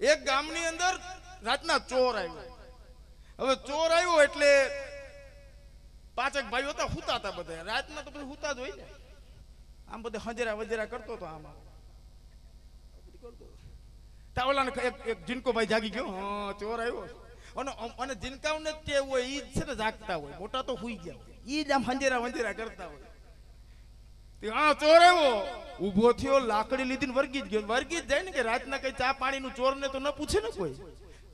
એક ગામની અંદર રાતના ચોર આવ્યો. હવે ચોર આવ્યો એટલે પાંચેક ભાઈઓ હતા, હુતા હતા બધા. રાતના તો બધા હુતા જ હોય ને. આમ બધા હજરા વજરા કરતો હતો આમાં. તાવલા ને એક જીનકો ભાઈ જાગી ગયો. હા, ચોર આવ્યો. અને અને જીનકાઓને જ ટેવ હોય, ઈ છે ને જાગતા હોય. મોટા તો હુઈ ગયા ઈ જ આમ હંજેરા વંજેરા કરતા હોય. હા, ચોર આવ્યો. ઊભો થયો, લાકડી લીધીને વર્ગી જ ગયો. વર્ગી જ જાય ને કે રાતના કઈ ચા પાણીનું ચોરને તો ન પૂછે ને કોઈ.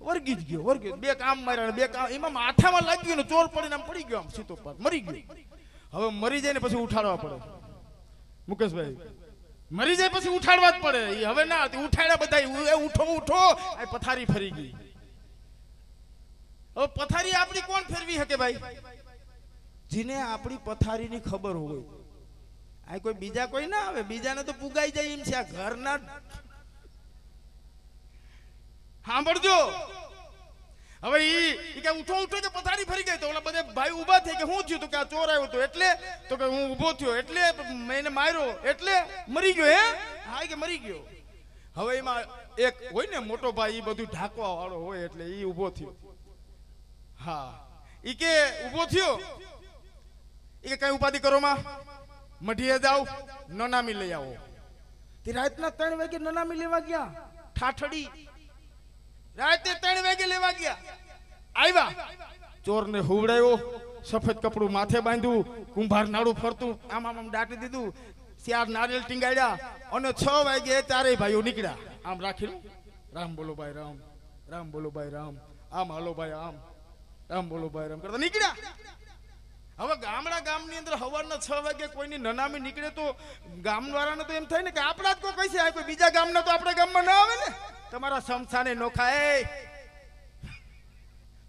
વર્ગી જ ગયો, વર્ગી બે કામ માર્યા બે કામ, એમાં માથામાં લાગી ગયું ચોર પડીને આમ પડી ગયો આમ સીતો પર મરી ગયો. હવે મરી જાય ને પછી ઉઠાડવા પડે. મુકેશભાઈ, મરી જાય પછી ઉઠાડવા જ પડે. હવે ના, તે ઉઠાડ્યા બધા ઉઠો ઉઠો. આ પથારી ફરી ગઈ. હવે પથારી આપણી કોણ ફેરવી શકે ભાઈ? જેને આપણી પથારીની ખબર હોય. આ કોઈ બીજા કોઈ ના આવે? બીજાને તો પુગાઈ જાય એમ છે. આ ઘરના સાંભળજો. હવે ઈ કે ઉઠો ઉઠો કે પથારી ફરી ગઈ તો ઓલા બધે ભાઈ ઊભા થઈ કે હું થયું તો કે આ ચોર આવ્યો તો? એટલે? તો કે હું ઊભો થયો. એટલે મેં માર્યો. એટલે? મરી ગયો, હે? હા કે મરી ગયો. હવે એમાં એક હોય ને મોટો ભાઈ એ બધું ઢાંકવા વાળો હોય એટલે ઈ ઊભો થયો. હા. ઈ કે ઊભો થયો? ઈ કે કઈ ઉપાધિ કરો માં? મઢીએ જાવ નનામી લઈ આવો. તે રાતના ત્રણ વાગે નનામી લેવા ગયા. ઠાઠડી. રાતે ત્રણ વાગે લેવા ગયા. આવ્યા ચોરને હુવડાયો સફેદ કપડું માથે બાંધ્યું કુંભાર નાડું ફરતું આમ આમ આમ દાટી દીધું. ચાર નારિયેલ ટીંગાડ્યા અને છ વાગે ચારેય ભાઈઓ નીકળ્યા. આમ રાખીને રામ બોલો ભાઈ રામ. રામ બોલો ભાઈ રામ. આમ હાલો ભાઈ આમ. રામ બોલો ભાઈ રામ. કરતા નીકળ્યા. હવે ગામડા ગામની અંદર સવારના છ વાગે કોઈની નનામી નીકળે તો ગામવાળાને તો એમ થાય ને કે આપણા જ કોઈ કોઈ બીજા ગામના તો આપણા ગામમાં ના આવે ને. તમારા સમસાને નોખા એ!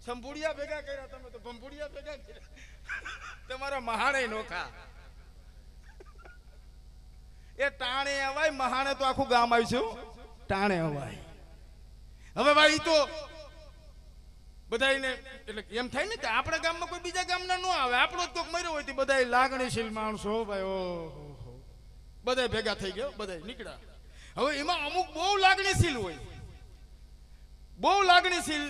સંભુડિયા ભેગા કર્યા તમે તો ભંભુડિયા ભેગા કર્યા. તમારા મહાણે નોખા એ ટાણે અવાય, મહાણે તો આખું ગામ આવ્યું છે ટાણે અવાય. હવે ભાઈ તો બધાયને, એટલે એમ થાય ને કે આપણા ગામમાં કોઈ બીજા ગામના ન આવે. આપણો જ કોઈક મર્યો હોય તો બધા લાગણીશીલ માણસો ભાઈ, ઓહો બધા ભેગા થઈ ગયો બધા નીકળ્યા. હવે એમાં અમુક બહુ લાગણીશીલ હોય. બહુ લાગણીશીલ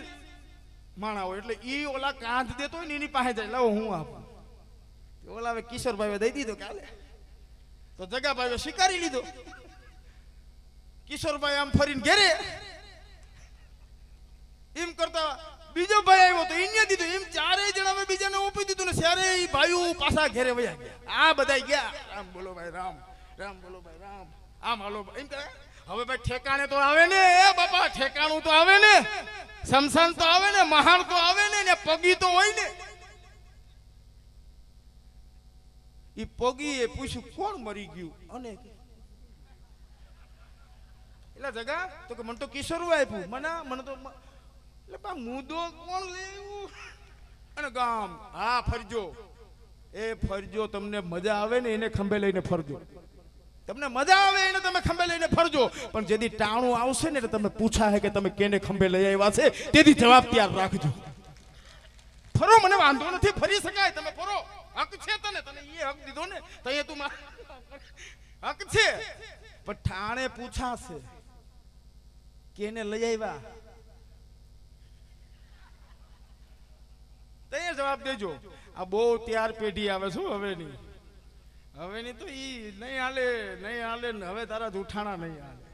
માણા હોય, એટલે એ ઓલા કાંધ દેતો હોય ને એની પાસે જાય. લાવો હું આપું. ઓલા હવે કિશોરભાઈએ દઈ દીધો કાલે તો જગાભાઈએ સ્વીકારી લીધો. કિશોરભાઈ આમ ફરીને ઘેરે. એમ કરતા બીજો ભાઈ આવ્યો તો એને દીધું. એમ ચારેય જણા બીજાને ઓપી દીધું ને ત્યારે એ ભાઈઓ પાછા ઘેરે વયા ગયા. આ બધા ગયા. રામ બોલો ભાઈ, રામ. રામ બોલો ભાઈ, રામ. આમ હાલો એમ કરે હવે ભાઈ ઠેકાણે તો આવે ને. એ બાપા, ઠેકાણું તો આવે ને. સમસાન તો આવે ને, મહાન તો આવે ને ને પગી તો હોય ને. એ પગી એ પૂછ્યું, કોણ મરી ગયું? અને એટલે જગા, તો કે મને તો કિશોરું આપ્યું. મને મને તો એટલે બા મુદો કોણ લેવું? અને ગામ, હા, ફરજો. એ ફરજો તમને મજા આવે ને એને ખંભે લઈને ફરજો. તમને મજા આવે એને તમે ખંભે લઈને ફરજો. પણ જેથી ટાણું આવશે ને એટલે તમે પૂછા હે કે તમે કેને ખંભે લઈ આવ્યા છે, તેથી જવાબ તૈયાર રાખજો. ફરો, મને વાંધો નથી, ફરી શકાય, તમે ફરો. હક છે તને તને એ હક દીધો ને, તો એ તું હક છે. પણ ઠાણે પૂછાશે, કેને લઈ આવ્યા? જવાબ દેજો. આ બહુ ત્યાર પેઢી આવે શું હવેની. હવેની તો ઈ નહીં હાલે નહીં હાલે હવે તારા જૂઠાણા નહીં હાલે.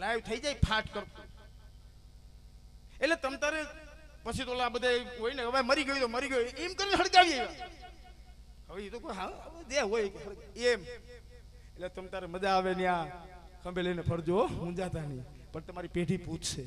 લાઈવ થઈ જાય ફાટ કરતો એટલે તમ તારે પછી તો આ બધા હોય ને હવે મરી ગયો તો મરી ગયો એમ કરીને હડકાવી હવે એ તો કોઈ હા દે હોય એમ. એટલે તમ તારે મજા આવે ને આ ખંભે લઈને ફરજો હો, મૂંઝાતા નહીં પણ તમારી પેઢી પૂછશે.